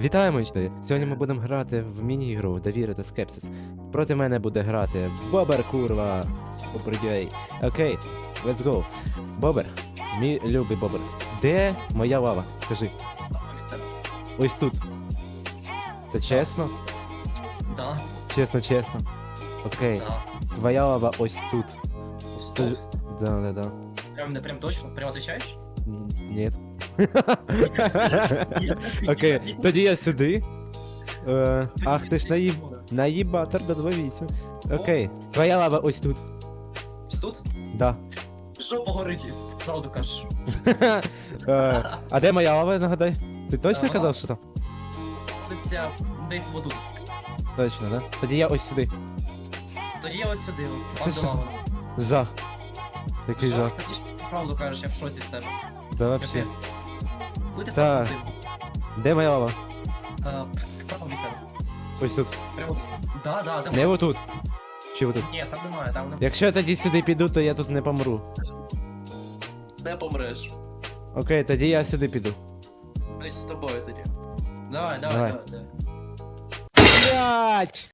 Вітаємо, учні! Сьогодні ми будемо грати в міні-ігру Довіри та Скепсис. Проти мене буде грати Бобер, курва. Окей, let's go. Бобер, мій любий Бобер. Де моя лава? Скажи. Ось тут. Це чесно? Да, Чесно, чесно. Окей. да. Твоя лава ось тут. Ось тут. Да, да, да. Прям не прям точно. Прям отвечаешь? Ні. Окей, тоді я сюди. Е, Ах, ти ж наїб... наїбатор до 28. Окей. Твоя лава ось тут. Ось тут? Да. Жопа горить, правду кажеш. Е, А де моя лава, нагадай? Ти точно Ага. казав, що там? Знаходиться десь в. Точно, да? Тоді я ось сюди. Тоді я от сюди, от, Це пан що? Жах. Який Жах, жах. це ти ж правду кажеш, я в шоці з тебе. Да вообще. Капець. Коли ти Так. став Де моя лава? Е, Справа від тебе. Ось тут. Прямо. Да, да, там. Не отут. Чи отут? Ні, там немає, там немає. Якщо я тоді сюди піду, то я тут не помру. Не помреш. Окей, тоді я сюди піду. Десь з тобою тоді. Давай, давай, Давай. давай, давай. Блять!